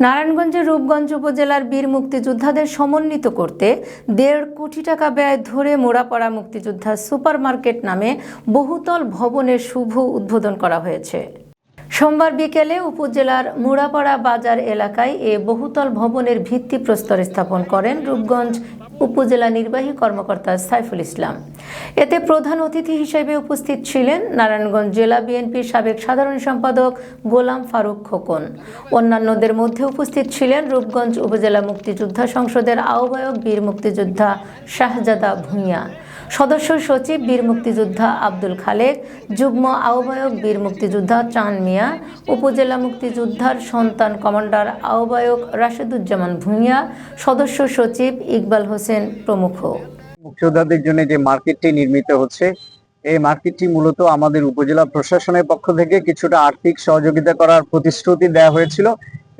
নারায়ণগঞ্জের রূপগঞ্জ উপজেলার বীর মুক্তিযোদ্ধাদের সমন্বিত করতে দেড় কোটি টাকা ব্যয় ধরে মোড়াপাড়া মুক্তিযোদ্ধা সুপার মার্কেট নামে বহুতল ভবনের শুভ উদ্বোধন করা হয়েছে। সোমবার বিকেলে উপজেলার মুড়াপাড়া বাজার এলাকায় এ বহুতল ভবনের ভিত্তি প্রস্তর স্থাপন করেন রূপগঞ্জ উপজেলা নির্বাহী কর্মকর্তা সাইফুল ইসলাম। এতে প্রধান অতিথি হিসেবে উপস্থিত ছিলেন নারায়ণগঞ্জ জেলা বিএনপির সাবেক সাধারণ সম্পাদক গোলাম ফারুক খোকন। অন্যান্যদের মধ্যে উপস্থিত ছিলেন রূপগঞ্জ উপজেলা মুক্তিযোদ্ধা সংসদের আহ্বায়ক বীর মুক্তিযোদ্ধা শাহজাদা ভূঁইয়া। সদস্য সচিব বীর মুক্তিযোদ্ধা আব্দুল খালেক, যুগ্ম আহ্বায়ক বীর মুক্তিযোদ্ধা চান মিয়া, উপজেলা মুক্তিযোদ্ধার সন্তান কমান্ডার আহ্বায়ক রাশেদুজ্জামান ভূঁইয়া, সদস্য সচিব ইকবাল হোসেন প্রমুখ। মুক্তিযোদ্ধাদের জন্য যে মার্কেটটি নির্মিত হচ্ছে, এই মার্কেটটি মূলত আমাদের উপজেলা প্রশাসনের পক্ষ থেকে কিছুটা আর্থিক সহযোগিতা করার প্রতিশ্রুতি দেওয়া হয়েছিল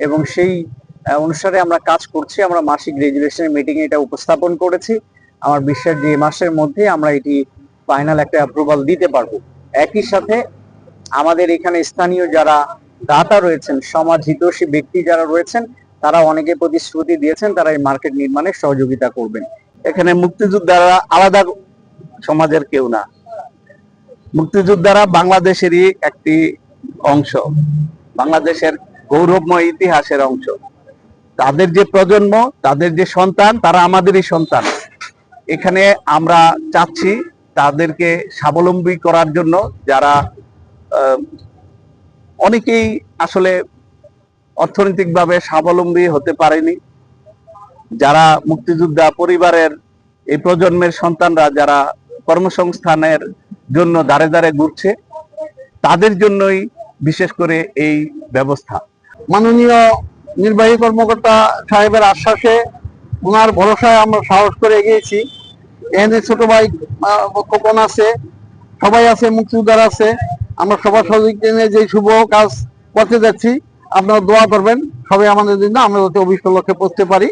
এবং সেই অনুসারে আমরা কাজ করছি, আমরা মাসিক রেজুলেশনের মিটিং এটা উপস্থাপন করেছি। আমার বিশ্বাস যে মাসের মধ্যে আমরা এটি ফাইনাল একটা অ্যাপ্রুভাল দিতে পারব। একই সাথে আমাদের এখানে স্থানীয় যারা দাতা রয়েছেন, সমাজ হিতৈষী ব্যক্তি যারা রয়েছেন, তারা অনেকে প্রতিশ্রুতি দিয়েছেন তারা এই মার্কেট নির্মাণে সহযোগিতা করবেন। এখানে মুক্তিযোদ্ধারা আলাদা সমাজের কেউ না। মুক্তিযোদ্ধারা বাংলাদেশেরই একটি অংশ, বাংলাদেশের গৌরবময় ইতিহাসের অংশ। তাদের যে প্রজন্ম, তাদের যে সন্তান, তারা আমাদেরই সন্তান। এখানে আমরা চাচ্ছি তাদেরকে স্বাবলম্বী করার জন্য যারা অনেকেই আসলে অর্থনৈতিকভাবে স্বাবলম্বী হতে পারেনি। যারা মুক্তিযোদ্ধা পরিবারের এই প্রজন্মের সন্তানরা যারা কর্মসংস্থানের জন্য দাঁড়ে দাঁড়ে ঘুরছে, তাদের জন্যই বিশেষ করে এই ব্যবস্থা। মাননীয় নির্বাহী কর্মকর্তা সাহেবের আশ্বাসে ওনার ভরসায় আমরা সাহস করে এগিয়েছি। এখানে ছোট ভাই কোপন আছে, সবাই আছে, মুক্তিযোদ্ধার আছে। আমরা সবার সহযোগিতা নিয়ে যে শুভ কাজ করতে যাচ্ছি, আপনারা দোয়া করবেন, সবাই আমাদের জন্য, আমরা যাতে অভিষ্ট লক্ষ্যে পৌঁছতে পারি।